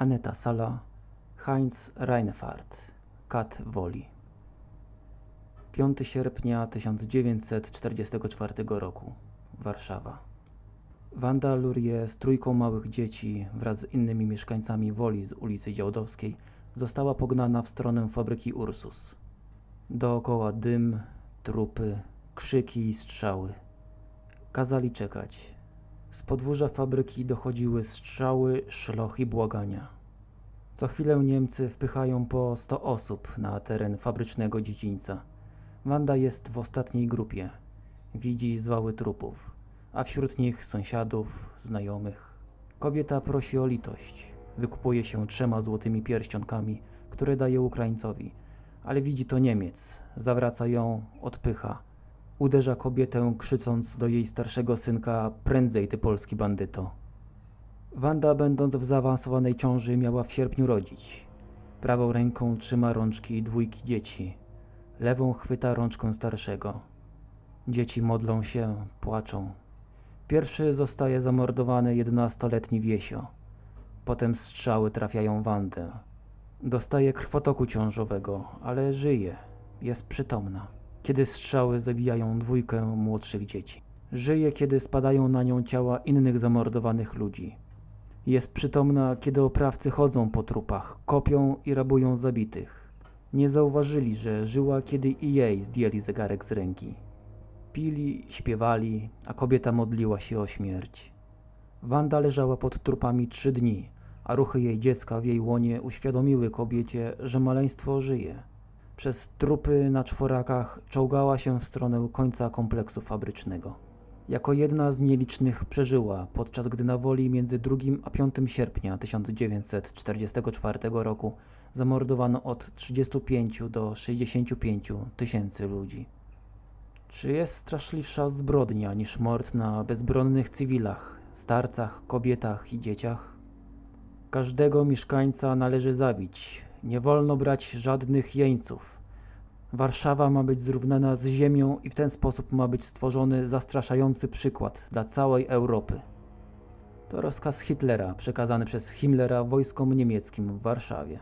Aneta Sala, Heinz Reinhardt, Kat Woli. 5 sierpnia 1944 roku, Warszawa. Wanda Lurie z trójką małych dzieci wraz z innymi mieszkańcami Woli z ulicy Działdowskiej została pognana w stronę fabryki Ursus. Dookoła dym, trupy, krzyki i strzały. Kazali czekać. Z podwórza fabryki dochodziły strzały, szloch i błagania. Co chwilę Niemcy wpychają po 100 osób na teren fabrycznego dziedzińca. Wanda jest w ostatniej grupie. Widzi zwały trupów, a wśród nich sąsiadów, znajomych. Kobieta prosi o litość. Wykupuje się trzema złotymi pierścionkami, które daje Ukraińcowi, ale widzi to Niemiec. Zawraca ją, odpycha. Uderza kobietę, krzycząc do jej starszego synka: Prędzej, ty polski bandyto. Wanda, będąc w zaawansowanej ciąży, miała w sierpniu rodzić. Prawą ręką trzyma rączki dwójki dzieci, lewą chwyta rączkę starszego. Dzieci modlą się, płaczą. Pierwszy zostaje zamordowany jedenastoletni Wiesio. Potem strzały trafiają Wandę. Dostaje krwotoku ciążowego, ale żyje, jest przytomna. Kiedy strzały zabijają dwójkę młodszych dzieci. Żyje, kiedy spadają na nią ciała innych zamordowanych ludzi. Jest przytomna, kiedy oprawcy chodzą po trupach, kopią i rabują zabitych. Nie zauważyli, że żyła, kiedy i jej zdjęli zegarek z ręki. Pili, śpiewali, a kobieta modliła się o śmierć. Wanda leżała pod trupami trzy dni, a ruchy jej dziecka w jej łonie uświadomiły kobiecie, że maleństwo żyje. Przez trupy na czworakach czołgała się w stronę końca kompleksu fabrycznego. Jako jedna z nielicznych przeżyła, podczas gdy na woli między 2 a 5 sierpnia 1944 roku zamordowano od 35 do 65 tysięcy ludzi. Czy jest straszliwsza zbrodnia niż mord na bezbronnych cywilach, starcach, kobietach i dzieciach? Każdego mieszkańca należy zabić. Nie wolno brać żadnych jeńców. Warszawa ma być zrównana z ziemią i w ten sposób ma być stworzony zastraszający przykład dla całej Europy. To rozkaz Hitlera przekazany przez Himmlera wojskom niemieckim w Warszawie.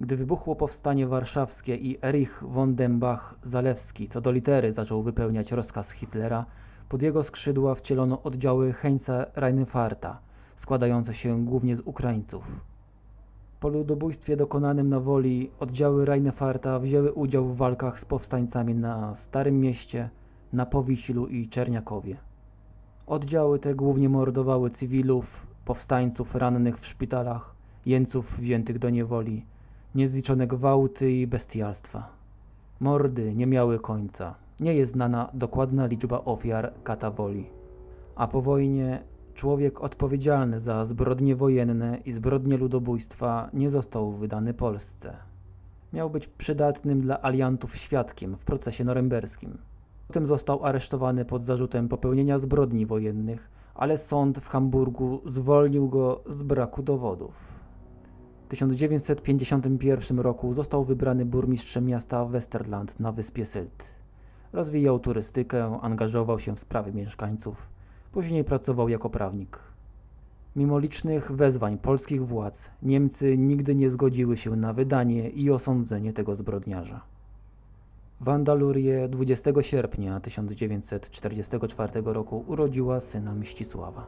Gdy wybuchło powstanie warszawskie i Erich von dem Bach-Zalewski co do litery zaczął wypełniać rozkaz Hitlera, pod jego skrzydła wcielono oddziały Heinza Reinhardta, składające się głównie z Ukraińców. Po ludobójstwie dokonanym na woli oddziały Reinhardta wzięły udział w walkach z powstańcami na Starym Mieście, na Powiślu i Czerniakowie. Oddziały te głównie mordowały cywilów, powstańców rannych w szpitalach, jeńców wziętych do niewoli, niezliczone gwałty i bestialstwa. Mordy nie miały końca. Nie jest znana dokładna liczba ofiar katawoli. A po wojnie człowiek odpowiedzialny za zbrodnie wojenne i zbrodnie ludobójstwa nie został wydany Polsce. Miał być przydatnym dla aliantów świadkiem w procesie norymberskim. Potem został aresztowany pod zarzutem popełnienia zbrodni wojennych, ale sąd w Hamburgu zwolnił go z braku dowodów. W 1951 roku został wybrany burmistrzem miasta Westerland na wyspie Sylt. Rozwijał turystykę, angażował się w sprawy mieszkańców. Później pracował jako prawnik. Mimo licznych wezwań polskich władz, Niemcy nigdy nie zgodziły się na wydanie i osądzenie tego zbrodniarza. Lurie 20 sierpnia 1944 roku urodziła syna Mścisława.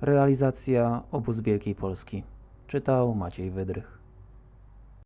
Realizacja Obóz Wielkiej Polski. Czytał Maciej Wydrych.